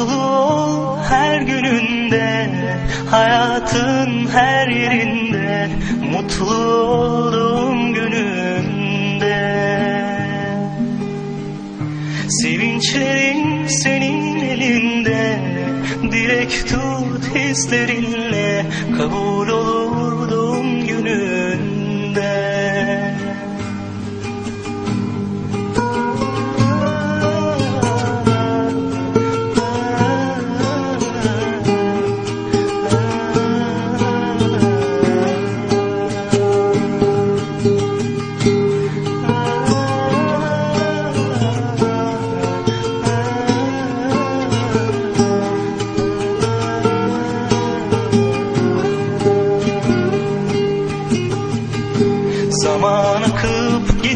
ol her gününde Hayatın her yerinde Mutlu olduğum gününde Sevinçlerin senin elinde Dilek tut hislerinle Kabul olur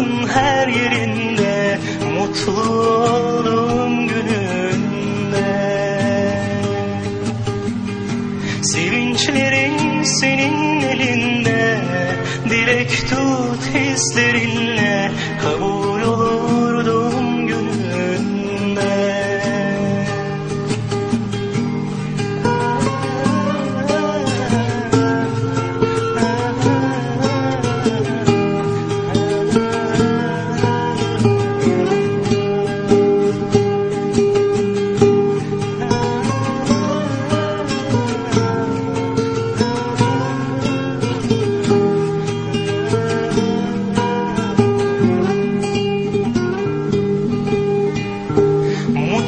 Hayatın her yerinde Mutlu olduğum gününde Sevinçlerin senin elinde Dilek tut hislerinle Kabul